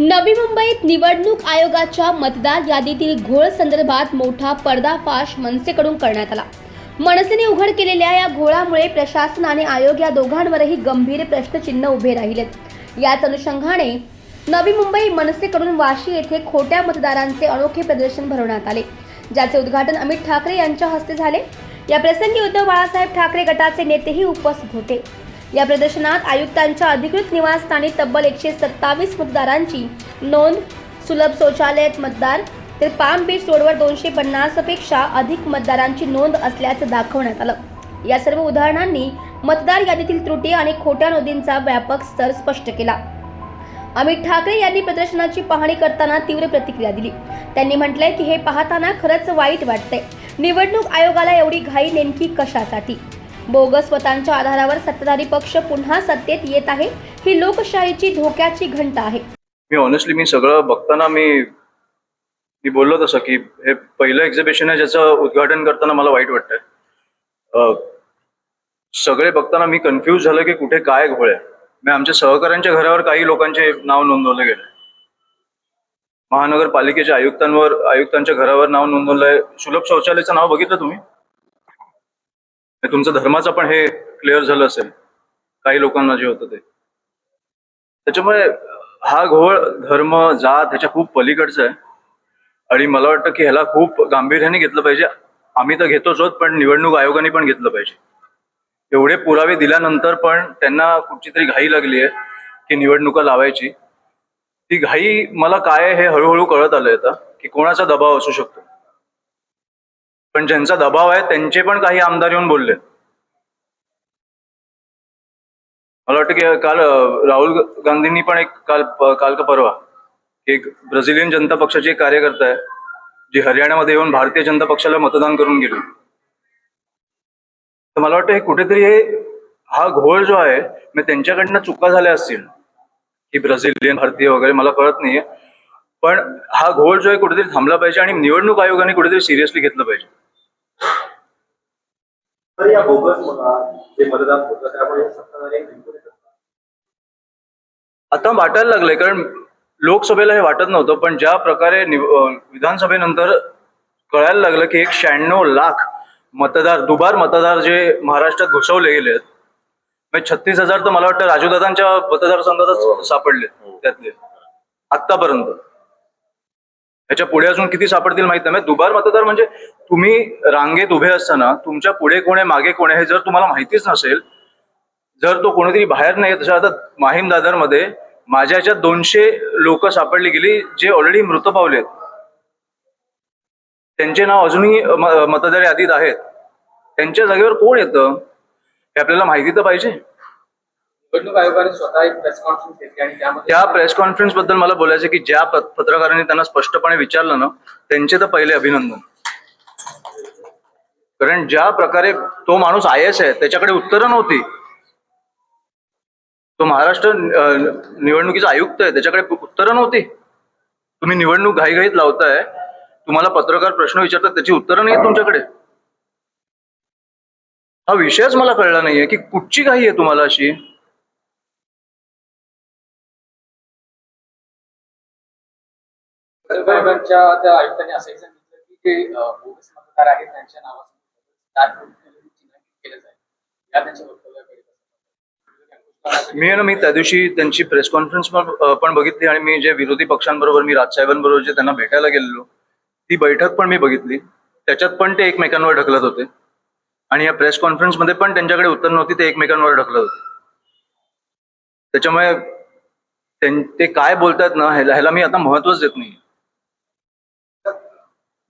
नवी मुंबईत निवडणूक आयोगाच्या मतदार यादीतील घोळ संदर्भात मोठा पर्दाफाश मनसेकडून करण्यात आला. मनसेने उघड केलेल्या या घोळामुळे प्रशासन आणि आयोग या दोघांवरही गंभीर प्रश्नचिन्ह उभे राहिलेत याच अनुषंगाने नवी मुंबई मनसेकडून वाशी येथे खोट्या मतदारांचे अनोखे प्रदर्शन भरवण्यात आले. ज्याचे उद्घाटन अमित ठाकरे यांच्या हस्ते झाले. या प्रसंगी उद्धव बाळासाहेब ठाकरे गटाचे नेतेही उपस्थित होते. या प्रदर्शनात आयुक्तांच्या अधिकृत निवासस्थानी तब्बल एकशे सत्तावीस मतदारांची नोंद सुलभ शौचालयात मतदार तर पाम बीच रोडवर दोनशे पन्नासपेक्षा अधिक मतदारांची नोंद असल्याचं दाखवण्यात आलं. या सर्व उदाहरणांनी मतदार यादीतील त्रुटी आणि खोट्या नोंदींचा व्यापक स्तर स्पष्ट केला. अमित ठाकरे यांनी प्रदर्शनाची पाहणी करताना तीव्र प्रतिक्रिया दिली. त्यांनी म्हटलंय की हे पाहताना खरंच वाईट वाटतंय. निवडणूक आयोगाला एवढी घाई नेमकी कशासाठी? बोगस स्वतःच्या आधारावर सत्ताधारी पक्ष पुन्हा सत्तेत येत आहे. ही लोकशाहीची धोक्याची घंटा आहे. मी ऑनेस्टली मी सगळं बघताना मी मी बोललो तसं की हे पहिलं एक्झिबिशन आहे ज्याचं उद्घाटन करताना मला वाईट वाटतंय. अं, सगळे बघताना मी कन्फ्यूज झालं की कुठे काय घोळ आहे. मी आमच्या सहकाऱ्यांच्या घरावर काही लोकांचे नाव नोंदवलं गेलं महानगरपालिकेच्या आयुक्तांवर आयुक्तांच्या घरावर नाव नोंदवलंय. सुलभ शौचालयाचं नाव बघितलं तुम्ही? तुमचं धर्माचं पण हे क्लिअर झालं असेल. काही लोकांना जे होतं ते. त्याच्यामुळे हा घोळ धर्म जात ह्याच्या खूप पलीकडचा आहे. आणि मला वाटतं की ह्याला खूप गांभीर्याने घेतलं पाहिजे. आम्ही तर घेतोच आहोत पण निवडणूक आयोगाने पण घेतलं पाहिजे. एवढे पुरावे दिल्यानंतर पण त्यांना कुठची तरी घाई लागली आहे की निवडणुका लावायची. ती घाई मला काय आहे हे हळूहळू कळत आलं आता की कोणाचा दबाव असू शकतो. पण ज्यांचा दबाव आहे त्यांचे पण काही आमदार येऊन बोलले. मला वाटतं की काल राहुल गांधींनी पण एक काल काल का परवा एक ब्राझिलियन जनता पक्षाची एक कार्यकर्ता आहे जी हरियाणामध्ये येऊन भारतीय जनता पक्षाला मतदान करून गेली. तर मला वाटतं हे कुठेतरी हे हा घोळ जो आहे मग त्यांच्याकडनं चुका झाल्या असतील की ब्राझिलियन भारतीय वगैरे मला कळत नाहीये. पण हा घोळ जो आहे कुठेतरी थांबला पाहिजे आणि निवडणूक आयोगाने कुठेतरी सिरियसली घेतलं पाहिजे. तर या बोगस जे मतदान होतं त्यामुळे सत्ताधारी. आता वाटायला लागलंय कारण लोकसभेला हे वाटत नव्हतं पण ज्या प्रकारे विधानसभेनंतर कळायला लागलं की एक शहाण्णव लाख मतदार दुबार मतदार जे महाराष्ट्रात घुसवले गेले आहेत म्हणजे छत्तीस हजार तर मला वाटतं राजूदादांच्या मतदारसंघातच सापडले त्यातले. आतापर्यंत त्याच्या पुढे अजून किती सापडतील माहीत नाही. दुबार मतदार म्हणजे तुम्ही रांगेत उभे असताना तुमच्यापुढे कोण आहे मागे कोण आहे हे जर तुम्हाला माहितीच नसेल जर तो कोणीतरी बाहेर नाही तसं आता माहीम दादरमध्ये माझ्या ह्याच्यात दोनशे लोक सापडली गेली जे ऑलरेडी मृत पावलेत त्यांचे नाव अजूनही मतदार यादीत आहेत. त्यांच्या जागेवर कोण येतं हे आपल्याला माहिती तर पाहिजे. निवडणूक आयोगाने स्वतः एक प्रेस कॉन्फरन्स घेतली आणि त्यामध्ये त्या प्रेस कॉन्फरन्सबद्दल मला बोलायचं की ज्या पत- पत्रकारांनी त्यांना स्पष्टपणे विचारलं ना त्यांचे तर पहिले अभिनंदन. कारण ज्या प्रकारे तो माणूस आय एस आहे त्याच्याकडे उत्तरं नव्हती. तो महाराष्ट्र अं, निवडणुकीचा आयुक्त आहे त्याच्याकडे उत्तरं नव्हती. तुम्ही निवडणूक घाईघाईत लावताय तुम्हाला पत्रकार प्रश्न विचारतात त्याची उत्तरं नाही आहेत तुमच्याकडे. हा विषयच मला कळला नाहीये की कुठची घाई आहे तुम्हाला अशी? त्या आयुक्तांनी सांगितलं की जे बोगस मतदार आहेत त्यांच्या नावाचं मी ना मी त्या दिवशी त्यांची प्रेस कॉन्फरन्स पण बघितली आणि मी जे विरोधी पक्षांबरोबर मी राजसाहेबांबरोबर जे त्यांना भेटायला गेलेलो ती बैठक पण मी बघितली. त्याच्यात पण ते एकमेकांवर ढकलत होते. आणि या प्रेस कॉन्फरन्समध्ये पण त्यांच्याकडे उत्तर नव्हती ते एकमेकांवर ढकलत होते. त्याच्यामुळे ते काय बोलतात ना ह्याला ह्याला मी आता महत्वच देत नाही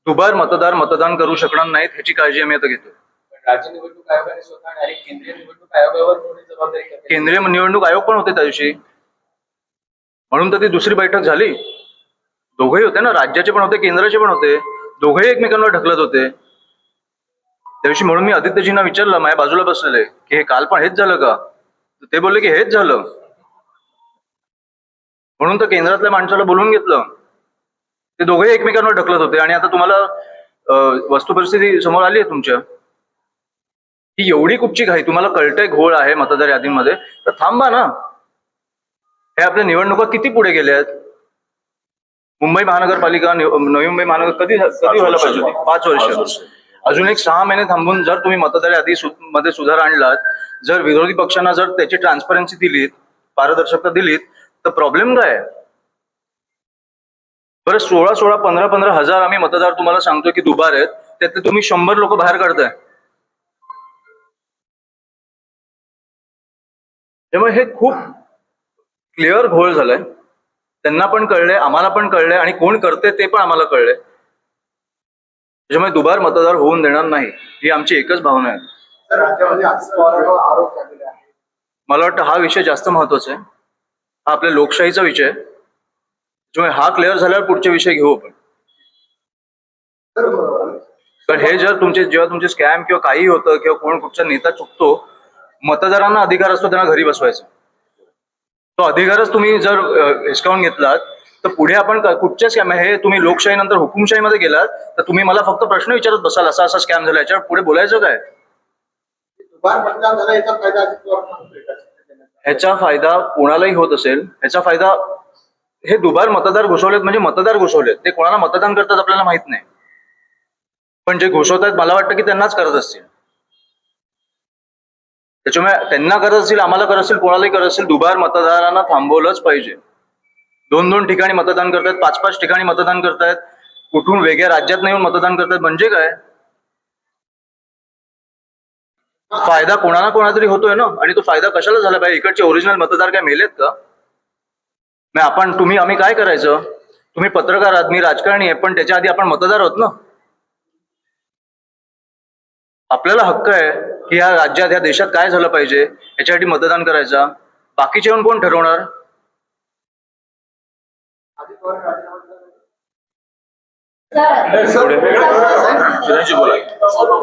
दुबार मतदार मतदान करू शकणार नाहीत ह्याची काळजी आम्ही आता घेतो राज्य निवडणूक आयोगाने स्वतः डायरेक्ट केंद्रीय निवडणूक आयोगावर थोडी जबाबदारी घेतली. केंद्रीय निवडणूक आयोग पण होते त्या दिवशी. म्हणून तर ती दुसरी बैठक झाली. दोघेही होते ना राज्याचे पण होते केंद्राचे पण होते. दोघेही एकमेकांवर ढकलत होते. त्या दिवशी म्हणून मी आदित्यजींना विचारलं माझ्या बाजूला बसलेले की हे काल पण हेच झालं का? तर ते बोलले की हेच झालं. म्हणून तर केंद्रातल्या माणसाला बोलवून घेतलं. ते दोघेही एकमेकांवर ढकलत होते. आणि आता तुम्हाला वस्तू परिस्थिती समोर आली आहे तुमच्या? ही एवढी कुठची घाई तुम्हाला कळतंय घोळ आहे मतदार यादीमध्ये. तर थांबा ना. हे आपल्या निवडणुका किती पुढे गेल्या आहेत? मुंबई महानगरपालिका नवी मुंबई महानगर कधी कधी व्हायला पाहिजे होती? पाच वर्ष. अजून एक सहा महिने थांबून जर तुम्ही मतदार यादी मध्ये सुधार आणलात जर विरोधी पक्षांना जर त्याची ट्रान्सपरन्सी दिलीत पारदर्शकता दिलीत तर प्रॉब्लेम काय आहे? बरं सोळा सोळा पंधरा पंधरा हजार आम्ही मतदार तुम्हाला सांगतोय की दुबार आहेत. त्यातले तुम्ही शंभर लोक बाहेर काढताय. त्यामुळे हे खूप क्लिअर घोळ झालंय. त्यांना पण कळलंय आम्हाला पण कळलंय आणि कोण करते ते पण आम्हाला कळलंय. त्याच्यामुळे दुबार मतदार होऊन देणार नाही ही आमची एकच भावना आहे. आहे मला वाटतं हा विषय जास्त महत्त्वाचा आहे. हा आपल्या लोकशाहीचा विषय आहे. त्याच्यामुळे हा क्लिअर झाल्यावर पुढचे विषय घेऊ आपण. कारण हे जर तुमचे जेव्हा तुमचे स्कॅम किंवा काही होतं किंवा कोण कुठचा नेता चुकतो मतदारांना अधिकार असतो त्यांना घरी बसवायचा. तो अधिकारच तुम्ही जर हिसकावून घेतलात तर पुढे आपण कुठच्या स्कॅम हे तुम्ही लोकशाहीनंतर हुकुमशाहीमध्ये गेलात तर तुम्ही मला फक्त प्रश्न विचारत बसाल असा असा स्कॅम झाला याच्यावर पुढे बोलायचं काय? ह्याचा फायदा कोणालाही होत असेल ह्याचा फायदा हे दुबार मतदार घुसवलेत म्हणजे मतदार घुसवलेत. ते कोणाला मतदान करतात आपल्याला माहीत नाही. पण जे घुसवतात मला वाटतं की त्यांनाच करत असतील. त्याच्यामुळे त्यांना करत असतील आम्हाला करत असतील कोणालाही करत असतील दुबार मतदारांना थांबवलंच पाहिजे. दोन दोन ठिकाणी मतदान करतायत पाच पाच ठिकाणी मतदान करतायत कुठून वेगळ्या राज्यात येऊन मतदान करतायत म्हणजे काय? फायदा कोणाला कोणातरी होतोय ना? आणि तो फायदा कशाला झाला पाहिजे? इकडचे ओरिजिनल मतदार काय मेलेत का? मग आपण तुम्ही आम्ही काय करायचं तुम्ही पत्रकार आहात मी राजकारणी आहे पण त्याच्या आधी आपण मतदार आहोत ना आपल्याला हक्क आहे की या राज्यात ह्या देशात काय झालं पाहिजे याच्यासाठी मतदान करायचा बाकीचे येऊन कोण ठरवणार नाही. विनयजी बोला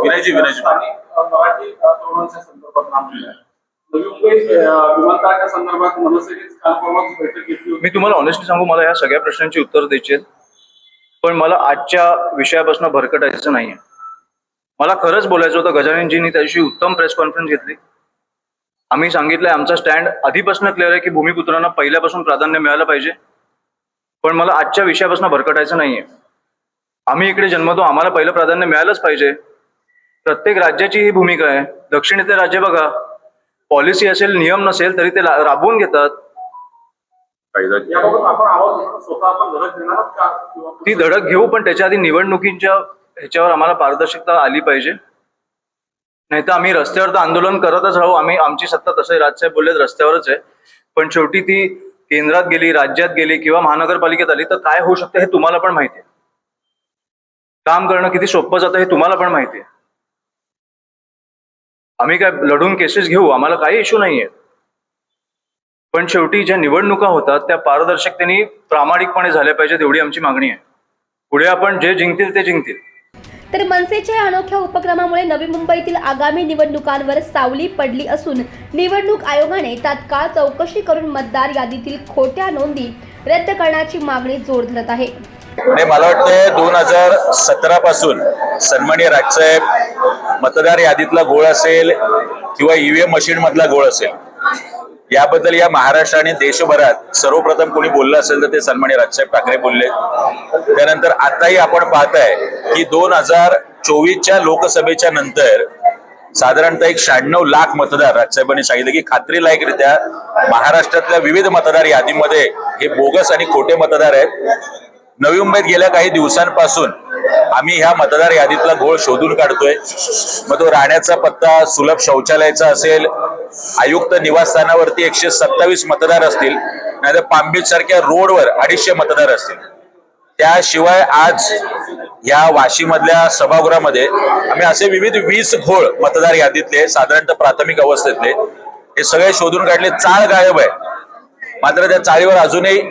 विनयजी विनयजी विमानतळाच्या संदर्भात मनसेनेच बैठक घेतली होती मी तुम्हाला ऑनेस्टली सांगू मला या सगळ्या प्रश्नांची उत्तर द्यायची आहेत पण मला आजच्या विषयापासून भरकटायचं नाहीये. मला खरंच बोलायचं होतं गजाननजींनी त्या दिवशी उत्तम प्रेस कॉन्फरन्स घेतली. आम्ही सांगितलंय आमचा स्टँड आधीपासून क्लिअर आहे की भूमिपुत्रांना पहिल्यापासून प्राधान्य मिळालं पाहिजे. पण मला आजच्या विषयापासून भरकटायचं नाहीये. आम्ही इकडे जन्मतो आम्हाला पहिलं प्राधान्य मिळालंच पाहिजे. प्रत्येक राज्याची ही भूमिका आहे. दक्षिणेतले राज्य बघा. पॉलिसी असेल नियम नसेल तरी ते राबवून घेतात. ती धडक घेऊ पण त्याच्या आधी निवडणुकींच्या ह्याच्यावर आम्हाला पारदर्शकता आली पाहिजे. नाहीतर आम्ही रस्त्यावर तर आंदोलन करतच राहू. आम्ही आमची सत्ता तसंही राजसाहेब बोललेत रस्त्यावरच आहे. पण शेवटी ती केंद्रात गेली राज्यात गेली किंवा महानगरपालिकेत आली तर काय होऊ शकतं हे तुम्हाला पण माहिती आहे. काम करणं किती सोपं जातं हे तुम्हाला पण माहिती आहे. आम्ही काय लढून केसेस घेऊ? आम्हाला काही इश्यू नाहीये. पण शेवटी ज्या निवडणुका होतात त्या पारदर्शकतेने प्रामाणिकपणे झाल्या पाहिजेत एवढी आमची मागणी आहे. पुढे आपण जे जिंकतील ते जिंकतील. तर मनसेच्या अनोख्या उपक्रमामुळे नवी मुंबईतील आगामी निवडणुकांवर सावली पडली असून निवडणूक आयोगाने तात्काळ चौकशी करून मतदार यादीतील खोट्या नोंदी रद्द करण्याची मागणी जोर धरत आहे. आणि मला वाटतं दोन हजार सतरा पासून सन्मान्य राजसाहेब मतदार यादीतला गोळ असेल किंवा ईव्हीएम मशीन मधला गोळ असेल याबद्दल या महाराष्ट्र आणि देशभरात सर्वप्रथम कोणी बोललं असेल तर ते सन्मान्य राजसाहेब ठाकरे बोलले. त्यानंतर आताही आपण पाहताय की दोन हजार चोवीसच्या लोकसभेच्या नंतर साधारणतः एक शहाण्णव लाख मतदार राजसाहेबांनी सांगितलं की खात्रीलायकरित्या महाराष्ट्रातल्या विविध मतदार यादीमध्ये हे बोगस आणि खोटे मतदार आहेत. नवी मुंबईत गेल्या काही दिवसांपासून आम्ही ह्या मतदार यादीतला घोळ शोधून काढतोय. मग तो राहण्याचा पत्ता सुलभ शौचालयाचा असेल आयुक्त निवासस्थानावरती एकशे सत्तावीस मतदार असतील नाहीतर पाम सारख्या रोडवर अडीचशे मतदार असतील. त्याशिवाय आज या वाशीमधल्या सभागृहामध्ये आम्ही असे विविध वीस घोळ मतदार यादीतले साधारणतः प्राथमिक अवस्थेतले हे सगळे शोधून काढले. चाळ गायब आहे. मात्र त्या चाळीवर अजूनही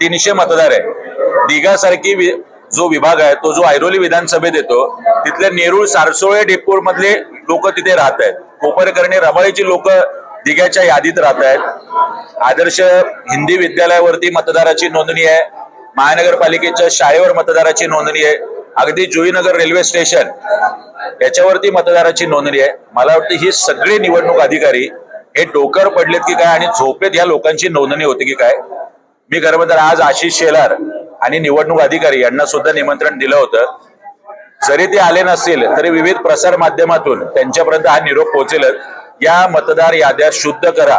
तीनशे मतदार आहे दिघासारखी वि- जो विभाग आहे तो जो ऐरोली विधानसभेत येतो तिथले नेरूळ सारसोळे डेपूर मधले लोक तिथे राहत आहेत. कोपरकरणी रमाळीची लोक दिघ्याच्या यादीत राहत आहेत. आदर्श हिंदी विद्यालयावरती मतदाराची नोंदणी आहे. महानगरपालिकेच्या शाळेवर मतदाराची नोंदणी आहे. अगदी जुईनगर रेल्वे स्टेशन याच्यावरती मतदाराची नोंदणी आहे. मला वाटतं ही सगळे निवडणूक अधिकारी हे डोकर पडलेत की काय आणि झोपेत ह्या लोकांची नोंदणी होती की काय. मी खरं तर आज आशिष शेलार आणि निवडणूक अधिकारी यांना सुद्धा निमंत्रण दिलं होतं. जरी ते आले नसतील तरी विविध प्रसार माध्यमातून त्यांच्यापर्यंत हा निरोप पोहोचेलच. या मतदार याद्या शुद्ध करा.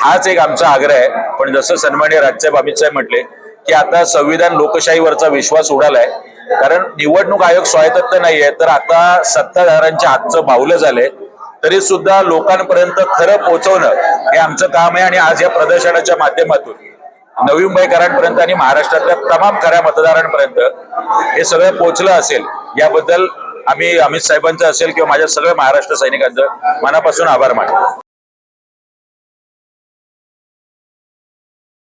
हाच एक आमचा आग्रह आहे. पण जसं सन्मान्य राजसाहेब अमित साहेब म्हटले की आता संविधान लोकशाहीवरचा विश्वास उडालाय. कारण निवडणूक आयोग स्वायत्त नाहीये तर आता सत्ताधाऱ्यांच्या हातचं बाहुलं झालंय. तरी सुद्धा लोकांपर्यंत खरं पोहोचवणं हे आमचं काम आहे आणि आज या प्रदर्शनाच्या माध्यमातून. नवी मुंबईकरांपर्यंत आणि महाराष्ट्रातल्या तमाम खऱ्या मतदारांपर्यंत हे सगळं पोचलं असेल याबद्दल आम्ही अमित साहेबांचं असेल किंवा माझ्या सगळ्या महाराष्ट्र सैनिकांचं मनापासून आभार मानतो.